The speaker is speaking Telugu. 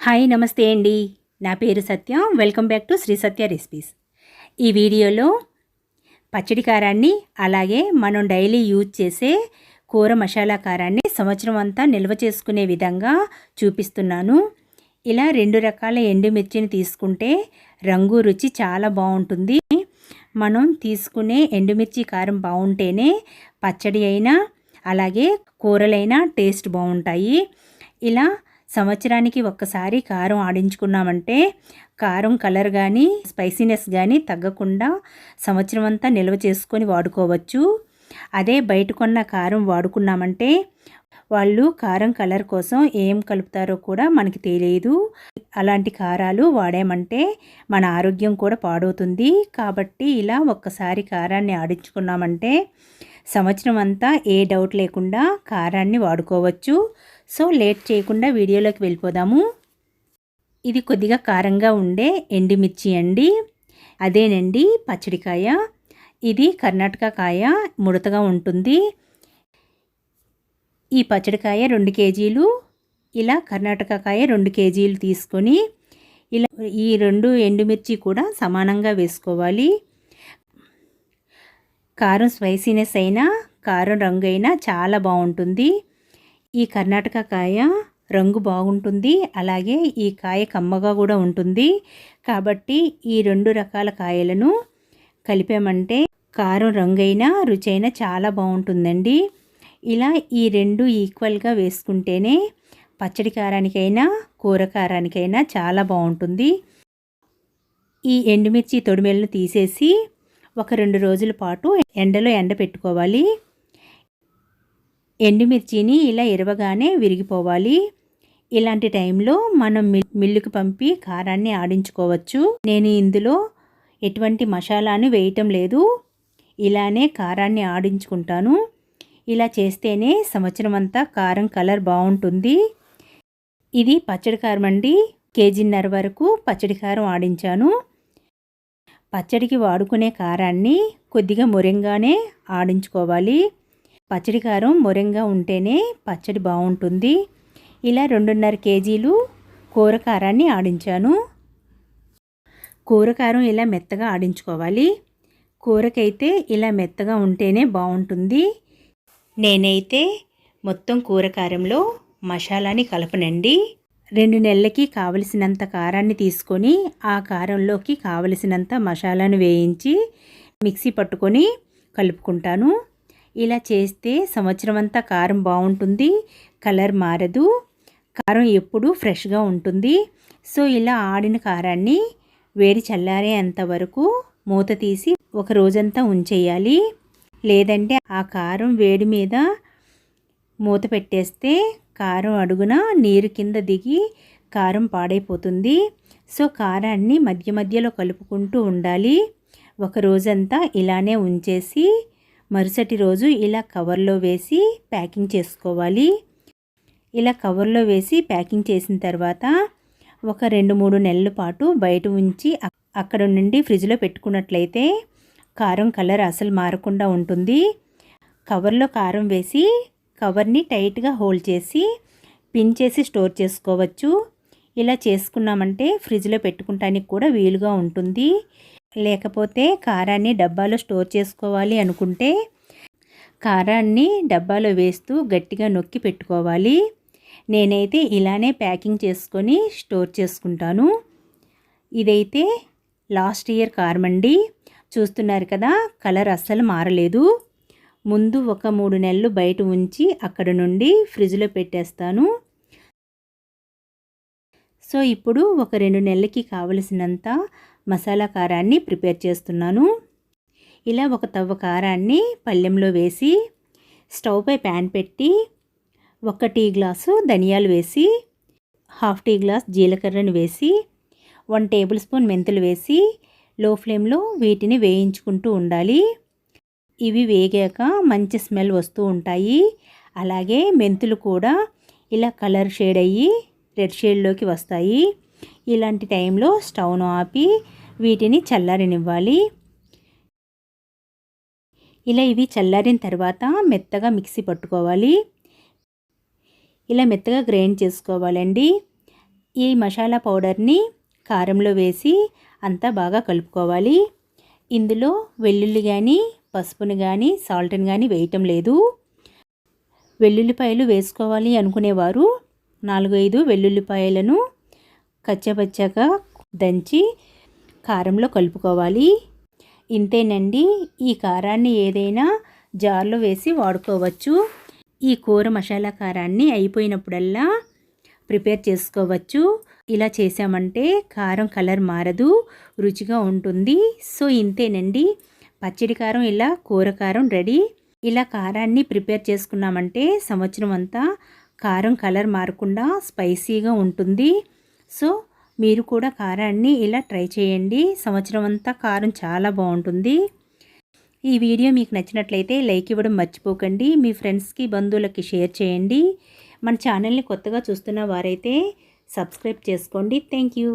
హాయ్ నమస్తే అండి. నా పేరు Satya. Welcome back to Shri Satya recipes. ఈ వీడియోలో పచ్చడి కారాన్ని అలాగే మనం డైలీ యూజ్ చేసే కూర మసాలా కారాన్ని సంవత్సరం అంతా నిల్వ చేసుకునే విధంగా చూపిస్తున్నాను. ఇలా రెండు రకాల ఎండుమిర్చిని తీసుకుంటే రంగు రుచి చాలా బాగుంటుంది. మనం తీసుకునే ఎండుమిర్చి కారం బాగుంటేనే పచ్చడి అయినా అలాగే కూరలైనా టేస్ట్ బాగుంటాయి. ఇలా సంవత్సరానికి ఒక్కసారి కారం ఆడించుకున్నామంటే కారం కలర్ కానీ స్పైసీనెస్ కానీ తగ్గకుండా సంవత్సరం అంతా నిల్వ చేసుకొని వాడుకోవచ్చు. అదే బయట కొన్న కారం వాడుకున్నామంటే వాళ్ళు కారం కలర్ కోసం ఏం కలుపుతారో కూడా మనకి తెలియదు. అలాంటి కారాలు వాడామంటే మన ఆరోగ్యం కూడా పాడవుతుంది. కాబట్టి ఇలా ఒక్కసారి కారాన్ని ఆడించుకున్నామంటే సంవత్సరం అంతా ఏ డౌట్ లేకుండా కారాన్ని వాడుకోవచ్చు. సో లేట్ చేయకుండా వీడియోలోకి వెళ్ళిపోదాము. ఇది కొద్దిగా కారంగా ఉండే ఎండిమిర్చి అండి. అదేనండి పచ్చడికాయ. ఇది కర్ణాటక కాయ ముడతగా ఉంటుంది. ఈ పచ్చడికాయ రెండు కేజీలు ఇలా కర్ణాటక కాయ రెండు కేజీలు తీసుకొని ఇలా ఈ రెండు ఎండుమిర్చి కూడా సమానంగా వేసుకోవాలి. కారం స్పైసీనెస్ అయినా కారం రంగు అయినా చాలా బాగుంటుంది. ఈ కర్ణాటక కాయ రంగు బాగుంటుంది. అలాగే ఈ కాయ కమ్మగా కూడా ఉంటుంది. కాబట్టి ఈ రెండు రకాల కాయలను కలిపామంటే కారం రంగైనా రుచైనా చాలా బాగుంటుందండి. ఇలా ఈ రెండు ఈక్వల్గా వేసుకుంటేనే పచ్చడి కారానికైనా కూర కారానికైనా చాలా బాగుంటుంది. ఈ ఎండుమిర్చి తొడిమెలను తీసేసి ఒక రెండు రోజుల పాటు ఎండలో ఎండ పెట్టుకోవాలి ఎండుమిర్చిని ఇలా ఇరవగానే విరిగిపోవాలి. ఇలాంటి టైంలో మనం మిల్లుకి పంపి కారాన్ని ఆడించుకోవచ్చు. నేను ఇందులో ఎటువంటి మసాలాను వేయటం లేదు. ఇలానే కారాన్ని ఆడించుకుంటాను. ఇలా చేస్తేనే సంవత్సరం అంతా కారం కలర్ బాగుంటుంది. ఇది పచ్చడి కారం అండి. కేజీన్నర వరకు పచ్చడి కారం ఆడించాను. పచ్చడికి వాడుకునే కారాన్ని కొద్దిగా మురంగానే ఆడించుకోవాలి. పచ్చడి కారం మొరంగా ఉంటేనే పచ్చడి బాగుంటుంది. ఇలా రెండున్నర కేజీలు కూరకారాన్ని ఆడించాను. కూరకారం ఇలా మెత్తగా ఆడించుకోవాలి. కూరకైతే ఇలా మెత్తగా ఉంటేనే బాగుంటుంది. నేనైతే మొత్తం కూరకారంలో మసాలాని కలపనండి. రెండు నెలలకి కావలసినంత కారాన్ని తీసుకొని ఆ కారంలోకి కావలసినంత మసాలాను వేయించి మిక్సీ పట్టుకొని కలుపుకుంటాను. ఇలా చేస్తే సంవత్సరం అంతా కారం బాగుంటుంది కలర్ మారదు కారం ఎప్పుడూ ఫ్రెష్గా ఉంటుంది. సో ఇలా ఆడిన కారాన్ని వేడి చల్లారే అంతవరకు మూత తీసి ఒక రోజంతా ఉంచేయాలి. లేదంటే ఆ కారం వేడి మీద మూత పెట్టేస్తే కారం అడుగున నీరు కింద దిగి కారం పాడైపోతుంది. సో కారాన్ని మధ్య మధ్యలో కలుపుకుంటూ ఉండాలి. ఒక రోజంతా ఇలానే ఉంచేసి మరుసటి రోజు ఇలా కవర్లో వేసి ప్యాకింగ్ చేసుకోవాలి. ఇలా కవర్లో వేసి ప్యాకింగ్ చేసిన తర్వాత ఒక రెండు మూడు నెలల పాటు బయట ఉంచి అక్కడ నుండి ఫ్రిడ్జ్లో పెట్టుకున్నట్లయితే కారం కలర్ అసలు మారకుండా ఉంటుంది. కవర్లో కారం వేసి కవర్ని టైట్గా హోల్డ్ చేసి పిన్ చేసి స్టోర్ చేసుకోవచ్చు. ఇలా చేసుకున్నామంటే ఫ్రిడ్జ్లో పెట్టుకుంటానికి కూడా వీలుగా ఉంటుంది. లేకపోతే కారాన్ని డబ్బాలో స్టోర్ చేసుకోవాలి అనుకుంటే కారాన్ని డబ్బాలో వేస్తూ గట్టిగా నొక్కి పెట్టుకోవాలి. నేనైతే ఇలానే ప్యాకింగ్ చేసుకొని స్టోర్ చేసుకుంటాను. ఇదైతే లాస్ట్ ఇయర్ కారం అండి. చూస్తున్నారు కదా కలర్ అస్సలు మారలేదు. ముందు ఒక మూడు నెలలు బయట ఉంచి అక్కడ నుండి ఫ్రిడ్జ్లో పెట్టేస్తాను. సో ఇప్పుడు ఒక రెండు నెలలకి కావలసినంత మసాలా కారాన్ని ప్రిపేర్ చేస్తున్నాను. ఇలా ఒక తవ్వ కారాన్ని పళ్ళెంలో వేసి స్టవ్ పై ప్యాన్ పెట్టి ఒక టీ గ్లాసు ధనియాలు వేసి హాఫ్ టీ గ్లాస్ జీలకర్రను వేసి వన్ టేబుల్ స్పూన్ మెంతులు వేసి లో ఫ్లేమ్లో వీటిని వేయించుకుంటూ ఉండాలి. ఇవి వేగాక మంచి స్మెల్ వస్తూ ఉంటాయి. అలాగే మెంతులు కూడా ఇలా కలర్ షేడ్ అయ్యి రెడ్ షేడ్లోకి వస్తాయి. ఇలాంటి టైంలో స్టవ్ను ఆపి వీటిని చల్లారనివ్వాలి. ఇలా ఇవి చల్లారిన తర్వాత మెత్తగా మిక్సీ పట్టుకోవాలి. ఇలా మెత్తగా గ్రైండ్ చేసుకోవాలండి. ఈ మసాలా పౌడర్ని కారంలో వేసి అంతా బాగా కలుపుకోవాలి. ఇందులో వెల్లుల్లి కానీ పసుపుని కానీ సాల్ట్ని కానీ వేయటం లేదు. వెల్లుల్లిపాయలు వేసుకోవాలి అనుకునేవారు. నాలుగు ఐదు వెల్లుల్లిపాయలను కచ్చపచ్చగా దంచి కారంలో కలుపుకోవాలి. ఇంతేనండి. ఈ కారాన్ని ఏదైనా జార్లో వేసి వాడుకోవచ్చు. ఈ కూర మసాలా కారాన్ని అయిపోయినప్పుడల్లా ప్రిపేర్ చేసుకోవచ్చు. ఇలా చేసామంటే కారం కలర్ మారదు రుచిగా ఉంటుంది. సో ఇంతేనండి. పచ్చడి కారం ఇలా కూర కారం రెడీ. ఇలా కారాన్ని ప్రిపేర్ చేసుకున్నామంటే సంవత్సరం అంతా కారం కలర్ మారకుండా స్పైసీగా ఉంటుంది. సో మీరు కూడా కారాన్ని ఇలా ట్రై చేయండి. సంవత్సరం అంతా కారం చాలా బాగుంటుంది. ఈ వీడియో మీకు నచ్చినట్లయితే లైక్ ఇవ్వడం మర్చిపోకండి. మీ ఫ్రెండ్స్కి బంధువులకి షేర్ చేయండి. మన ఛానల్ని కొత్తగా చూస్తున్న వారైతే సబ్స్క్రైబ్ చేసుకోండి. Thank you.